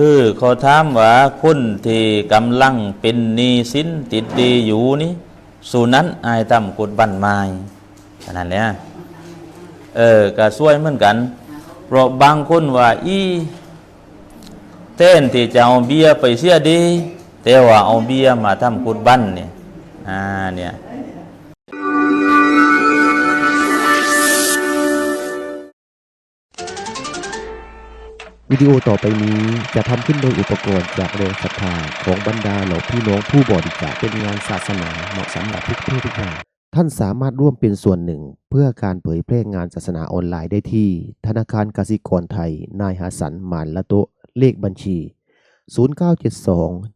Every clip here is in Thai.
คือเขาถามว่าคนที่กำลังเป็นนีสินติดดีอยู่นี่สู่นั้นอายทำกุดบันไม้ขนาดเนี้ยเออก็ช่วยเหมือนกัน เพราะบางคนว่าอีเต้นที่จะเอาเบียร์ไปเสียดี แต่ว่าเอาเบียร์มาทำกุดบันเนี่ยอ่าเนี่ย วิดีโอต่อไปนี้จะทำขึ้นโดยอุปกรณ์จากแรงศรัทธาของบรรดาเหล่าพี่น้องผู้บริจาคเป็นงานศาสนาเหมาะสำหรับทุกเพศทุกวัยท่านสามารถร่วมเป็นส่วนหนึ่ง เพื่อการเผยแพร่งานศาสนาออนไลน์ได้ที่ ธนาคารกสิกรไทย นายหาสันหมานละโตเลขบัญชี 0972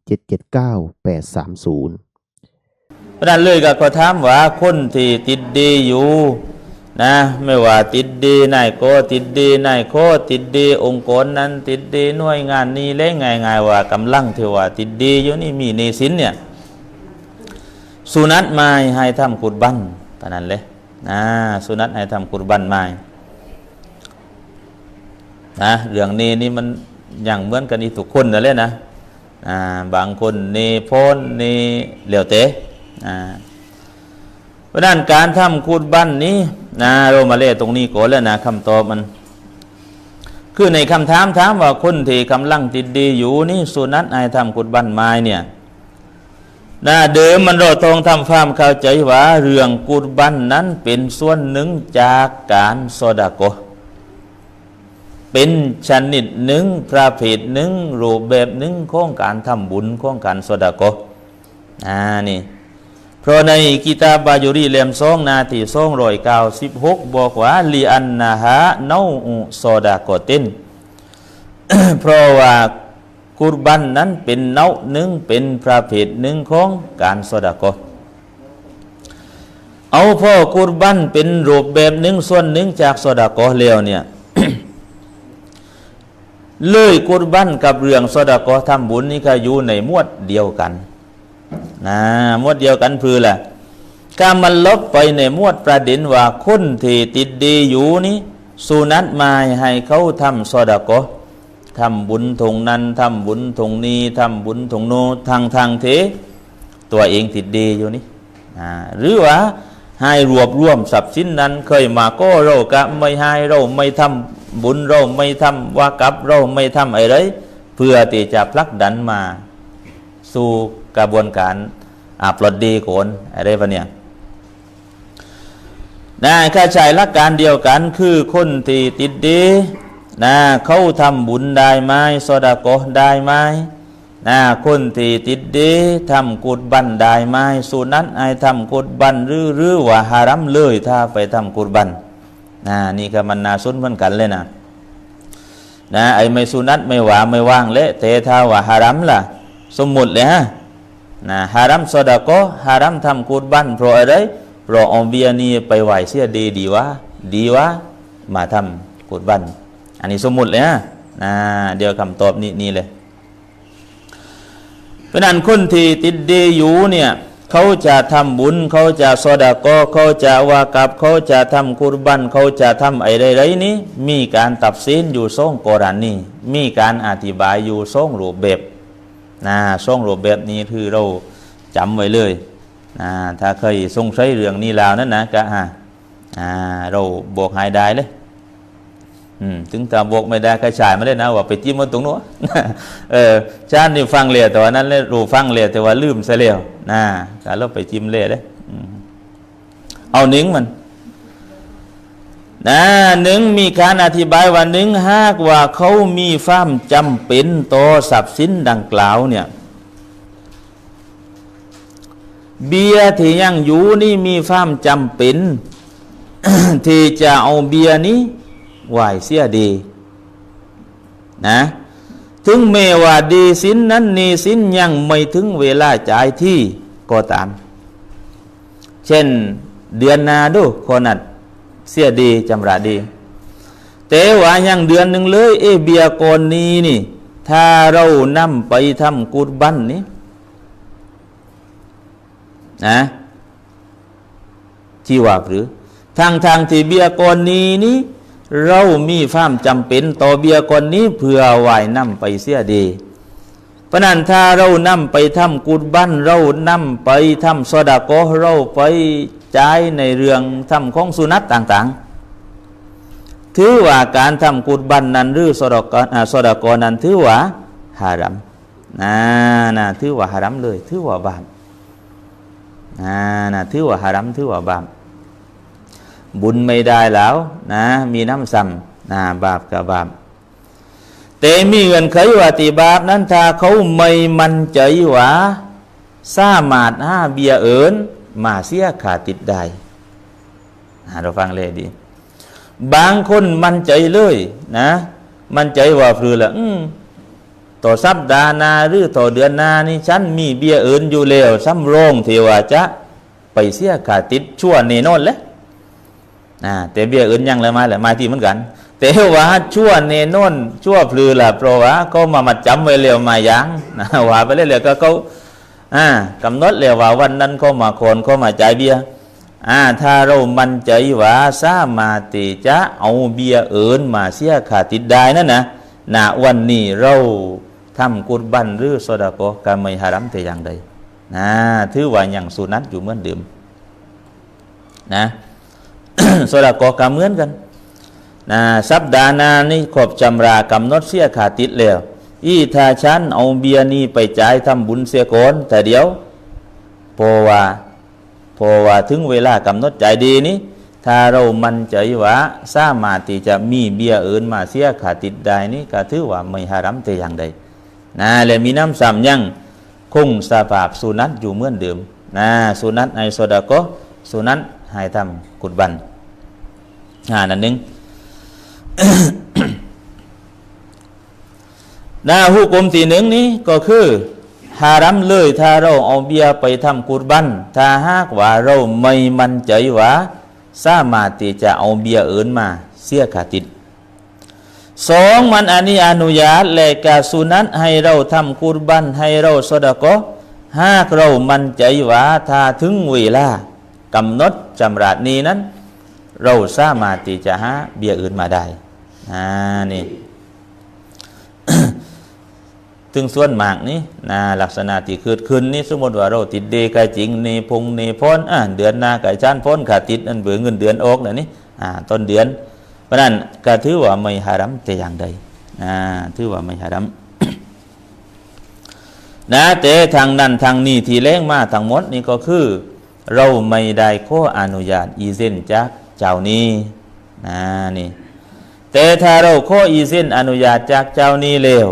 779 830เพระนั้นเลยก็ขาถามว่าคนที่ติดดีอยู่ นะไม่ว่าติดดีนายโกติดดีนายโคติดดีองค์กรนั้น ติดดีหน่วยงานนี้เล่ง่ายง่ายๆว่ากำลังเทว่า ติดดีอยู่นี่มีหนีสินเนี่ยสุนัตมาให้ทำกุดบันตอนนั้นเลยนะสุนัตให้ทำกุดบันมานะเรื่องนี้นี่มันอย่างเหมือนกันนี่ทุกคนนั่นแหละนะบางคนเนพ้นนี่เหลียวเตะ เพราะนั้นการทำคูดบั้นนี้นะเรามาเล่ตรงนี้ก่อนแล้วนะคำตอบมัน คือในคำถามถามว่าคนที่กำลังติดดีอยู่นี่สุนัตไอายทำคูดบั้นไม้เนี่ยนะเดิมมันเราต้องทำความเข้าใจว่า เรื่องกูดบั้นนั้นเป็นส่วนหนึ่งจากการโซดาโก เป็นชนิดหนึ่งประเภทหนึ่งรูปแบบหนึ่งของการทำบุญของการโซดาโกอ่านี่ เพราะในกิตาบายุรีเล่มสองนาทีสองรอยเก้าสิบหกบอกว่าลีอันนาฮะเนาอุโซดาโกตินเพราะว่ากุรบันนั้นเป็นเนาหนึ่งเป็นประเภทหนึ่งของการโซดาโกเอาพ่อกุรบันเป็นรูปแบบหนึ่งส่วนหนึ่งจากโซดาโกเลียวเนี่ยเลยกุรบันกับเรื่องโซดาโกทำบุญนี่ก็อยู่ในมวดเดียวกัน นะมวดเดียวกันคือแหละการมันลบไปในมวดประเด็นว่าคนที่ติดดีอยู่นี้สุนัตมาให้เขาทำสอดาโกะทำบุญทงนั้นทำบุญทงนี้ทำบุญทงโนทางทางเทตัวเองติดดีอยู่นี่หรือว่าให้รวบรวมทรัพย์สินนั้นเคยมาก็เรากะไม่ให้เราไม่ทำบุญเราไม่ทำว่ากับเราไม่ทำอะไรเพื่อที่จะผลักดันมาสู่ กระบวนการอาปลดดีโกนอะไรปะเนี่ยนะข้าใช้หลักการเดียวกันคือคนที่ติดดีนะเขาทำบุญได้ไหมโซดาโกได้ไหมนะคนที่ติดดีทำกุดบันได้ไหมสุนัตไอทำกุดบันหรือหรือว่าฮารัมเลยถ้าไปทำกุดบันนะนี่ก็มันนาสุนเหมือนกันเลยนะนะไอไม่สุนัตไม่หว่าไม่ว่างเละเตถ้าว่าฮารัมล่ะ สมมุติเลยฮะ นะฮารัมสดาโกฮารัมทำกูดบันเพราะอะไรเพราะอาเบียนี่ไปไหวเสียดีดีวะดีวะมาทำกูดบัน อันนี้สมมุติเลยฮะนะเดี๋ยวคำตอบนี้นี่เลยเพราะนั้นคนที่ติดดีอยู่เนี่ยเขาจะทำบุญเขาจะสดาโกเขาจะวากับเขาจะทำกุรบันเขาจะทำอะไรไรนี้มีการตัดสินอยู่ส่งกรานีมีการอธิบายอยู่ส่งรูปแบบ นะส่งรูปแบบนี้คือเราจำไว้เลยนะถ้าเคยสงสัยเรื่องนี้แล้วนั่นนะก็อ่าอ่าเราบอกหายได้เลยถึงถ้าบอกไม่ได้ก็ฉายมาเลยนะว่าไปจิ้มมันตรงโน้นเออชาตินี่ฟังเลียแต่ว่านั้นเรู้ฟังเลียแต่ว่าลืมซะแล้วนะการเราไปจิ้มเลียเลยเอาหนึ่งมัน นะหนึ่งมีการอธิบายว่าหนึ่งหากว่าเขามีฟ้ามจำเป็นต่อทรัพย์สินดังกล่าวเนี่ยเบียที่ยังอยู่นี่มีฟ้ามจำเป็น ที่จะเอาเบียนี้ไหวเสียดีนะถึงแม้ว่าดีสินนั้นนีสินยังไม่ถึงเวลาจ่ายที่ก็ตาม เช่นเดือนนาดูคนนัด เสียดีจำระดี แต่ว่ายังเดือนหนึ่งเลย เอเบียกอนนี้นี่ ถ้าเรานำไปทำกุดบันนี้นะจีวาหรือ ทางทางที่เบียกอนนี้นี้เรามีความจำเป็นต่อเบียก่อนนี้เพื่อไหวน้ำไปเสียดีพราะนั้นถ้าเรานำไปทำกุดบ้านเรานำไปทำสดาโกเราไป ใช้ในเรื่องทำของสุนัตต่างๆ ถือว่าการทำกุดบันนั้นหรือสดากอ่าสดกนั้นถือว่าฮารัมนะนะถือว่าฮารัมเลยถือว่าบาปนะนะถือว่าฮารัมถือว่าบาปบุญไม่ได้แล้วนะมีน้ำซ้ำนะบาปกับบาปแต่มีเงื่อนไขว่าติบาปนั้นถ้าเขาไม่มั่นใจว่าสามารถห้าเบียเอิญ มาเสียขาดติดได้เราฟังเลยดี บางคนมันใจเลยนะ มันใจว่าพลือละอืมต่อสัปดาห์นาหรือต่อเดือนนานี่ฉันมีเบียเอิญอยู่แล้วซ้ำโรงเทวาจะไปเสียขาดติดชั่วเนนอนแหล้วนะแต่เบียเอิญยังเลยมาแหละมาที่เหมือนกัน แต่ว่าชั่วเนนอนชั่วพลือละเพราะว่าก็มามาจำไว้เร็วมายังนะว่าไปเรื่อยๆก็เขา อ่ากำหนดเลยว่าวันนั้นเขามาคนเขามาจ่ายเบียอ่าถ้าเรามันใจว่าสามารถที่จะเอาเบียเอิญมาเสียขาดติดได้นั่นนะณวันนี้เราทำกุศบันหรือสดาโกะก็ไม่หารัมแต่อย่างใดนะถือว่าอย่างสุนัตอยู่เหมือนเดิมนะสดาโกะก็เหมือนกันนะสัปดาห์หนานี่ขอบจำรากำหนดเสียขาดติดแล้ว อีถ้าฉันเอาเบียร์นี้ไปจ่ายทำบุญเสียก่อนแต่เดี๋ยวพอว่าพอว่าถึงเวลากำหนดจ่ายดีนี้ถ้าเรามันใจว่าสามารถที่จะมีเบียร์อื่นมาเสียขาดติดได้นี่ก็ถือว่าไม่หารัมแต่อย่างใดนะและมีน้ำซ้ำยังคงสภาพสุนัตอยู่เหมือนเดิมนะสุนัตในโซดาโกะสุนัตให้ทำกุดบันอ่านั่นหนึง หนะหุกกลมตีหนึ่งนี้ก็คือฮารัมเลยถ้าเราเอาเบียไปทำกุรบันถ้าหากว่าเราไม่มั่นใจว่าสามารถที่จะเอาเบียอื่นมาเสียขาดติดสองมันอันนี้อนุญาตและกาสุนัตให้เราทำกุรบันให้เราสดกหากเรามั่นใจว่าถ้าถึงเวลากำหนดจำราดนี้นั้น เราสามารถที่จะหาเบียอื่นมาได้อ่านี่ ถึงส่วนมากนี่นะลักษณะที่เกิดขึ้นนี่สมมติว่าเราติดเดกายจริงในพงในพ้นอ่าเดือนหน้าไก่ชานพ้นขาดติดนั่นเบื่อเงินเดือนออกนะนี่อ่าต้นเดือน เพราะนั้นก็ถือว่าไม่หารัมแต่อย่างใดอ่าถือว่าไม่หารัมนะแต่ทางนั้นทางนี้ที่เล้งมาทั้งหมดนี่ก็คือ เราไม่ได้ขออนุญาตอีเซนจากเจ้านี้นะนี่แต่ถ้าเราขออีเซนอนุญาตจากเจ้านี้เร็ว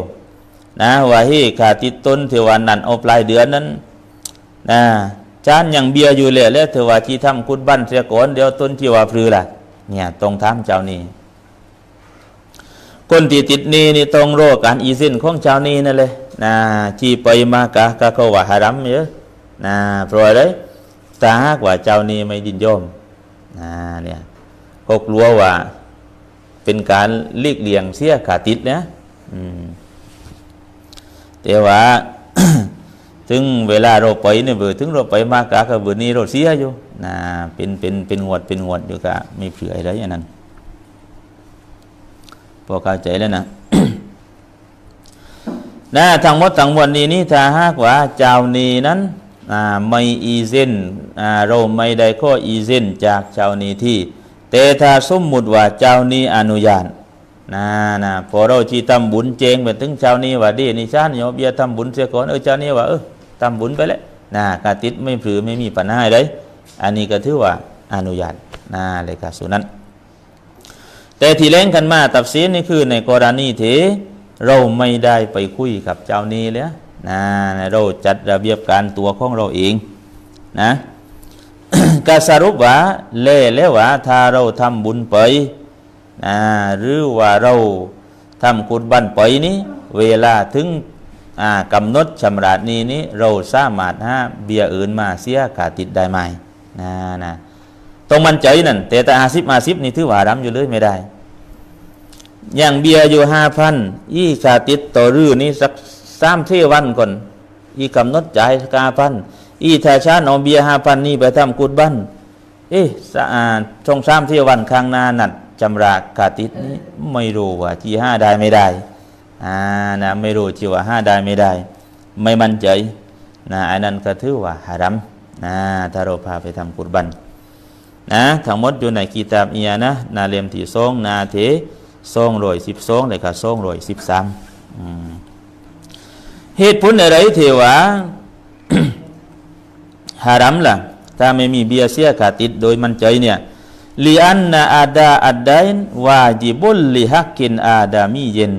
นะว่าให้ขาดติดต้นเทวันนั้นเอาปลายเดือนนั้นนะจานยังเบียอยู่เลยแล้วเทวาที่ทำคุดบ้านเสียก่อนเดี๋ยวต้นที่ว่าพลือล่ะเนี่ยตรงถามเจ้านี้คนที่ติดนี้นี่ต้องรอการอีเซนของเจ้านี้นั่นเลยนะที่ไปมากะกะเขาว่าหารัมเยอะนะพรอะไรถ้าหากว่าเจ้านี้ไม่ยินยอมนะเนี่ยก็กลัวว่าเป็นการเลีกเลี่ยงเสียขาดติดนะอืม แต่ว่า ถึงเวลาเราไปเนี่ยเบื่อถึงเราไปมากะก็เบื่อนี้เราเสียอยู่นะเป็นเป็นเป็นงวดเป็นงวดอยู่กะไม่เผื่ออะไรอย่างนั้นพอเข้าใจแล้วนะนะทั้งหมดทั้งมวลนี้นี่ถ้าหากว่าเจ้านี้นั้นอ่าไม่อีเซนอ่าเราไม่ได้ข้ออีเซนจากเจ้านี้ที่ แต่ถ้าสมมุติว่าเจ้านี้อนุญาต นะนะพอเราจีทำบุญเจงไปถึงเจ้านี้ว่าดีนี่ชาติโยมเบียทำบุญเสียก่อนเออเจ้านี้ว่าเออทำบุญไปแล้วนะกาติดไม่ผือไม่มีปัญหาอะไรอันนี้ก็ถือว่าอนุญาตนะเลยกาสุนั้น แต่ที่เล่งกันมาตับซีนนี่คือในกรณีที่เราไม่ได้ไปคุยกับเจ้านี้เลยนะเราจัดระเบียบการตัวของเราเองนะก็สรุปว่าเล่แล้วว่าถ้าเราทำบุญไป นะหรือว่าเราทำกุศบันไปนี้ เวลาถึงกำหนดชำระนี้นี้เราสามารถหาเบียอื่นมาเสียขาดติดได้ไหมนะนะตรงมันใจนั่นแต่แต่อาสิบอาสิบนี่ถือว่าดำอยู่เลยไม่ได้ อย่างเบียอยู่ห้าพันยี่ขาดติดต่อรื้อนี้สักสามเที่วันก่อนอีกำหนดจ่ายกาพันอีถ้าชาติเอาเบียห้าพันนี่ไปทำกุดบ้านเอ๊ะสะอาดชงสามเที่ยววันข้างหน้านัด จำรากาติดนี้ไม่รู้ว่าจีห้าได้ไม่ได้อ่านะไม่รู้จีว่าห้าได้ไม่ได้ ไม่มั่นใจนะอันนั้นก็ถือว่าฮารัมนะถ้าเราพาไปทำกุรบันนะทั้งหมดอยู่ในกีตาบเอียนะนาเลมที่สองนาเทสองร้อยสิบสองเลยก็สองร้อยสิบสามเหตุผลอะไรเที่ว่าฮารัมล่ะ ถ้าไม่มีเบียเสียขาดติดโดยมันใจเนี่ย ลีอันนาอาดาอัดไดนวาจิบุลลิฮักกินอาดามีเย็น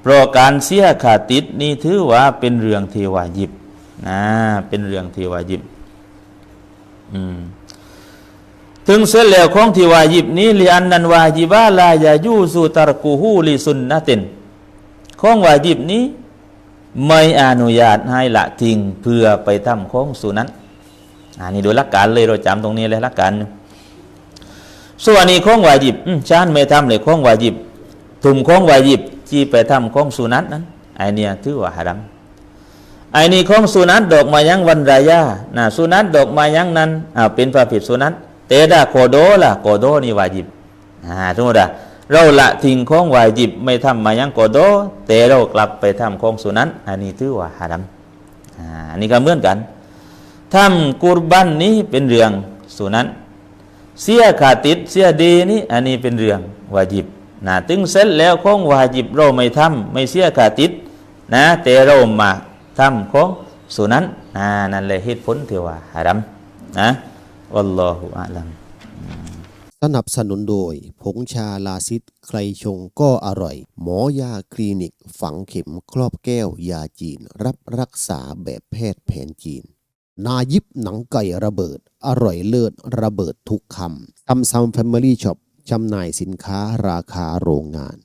เพราะการเสียขาดติดนี่ถือว่าเป็นเรื่องเทวายิบนะเป็นเรื่องเทวายิบอืมถึงเสร็จแล้วของที่วายิบนี้ลีอันนันวาจิบาลายายูสุตารกูฮูลิสุนนะตินของวาจิบนี้ไม่อนุญาตให้ละทิ้งเพื่อไปทำของสุนัตอันนี้โดยหลักการเลยเราจำตรงนี้เลยหลักการ ส่วนนี้ของวาจิบชานไม่ทำเลยของวาจิบถุมของวาจิบที่ไปทำของสุนัตนั้นไอเนี่ยถือว่าฮารัมไอนี่ของสุนัตดอกมายังวันรายานะสุนัตดอกมายังนั้นอ่าเป็นความผิดสุนัตเตดาโคโดล่ะโคโดนี่วาจิบอ่าทุกท่านเราละทิ้งของวาจิบไม่ทำมายังโกโดแต่เรากลับไปทำของสุนัตอันนี้ถือว่าฮารัมอ่าอันนี้ก็เหมือนกันทำกุรบันนี้เป็นเรื่องสุนัต เสียขาดติดเสียดีนี่อันนี้เป็นเรื่องวาจิบนะถึงเสร็จแล้วของวาจิบเราไม่ทำไม่เสียขาดติดนะแต่เรามาทำของสุนั้นนะนั่นแหละเหตุผลที่ว่าฮารัมนะวัลลอฮุอาลัมสนับสนุนโดย ผงชาลาซิดใครชงก็อร่อย หมอยาคลินิก ฝังเข็มครอบแก้วยาจีน รับรักษาแบบแพทย์แผนจีน นายิบหนังไก่ระเบิด อร่อยเลิศระเบิดทุกคำซัมซัมแฟมิลี่ช็อปจำหน่ายสินค้าราคาโรงงาน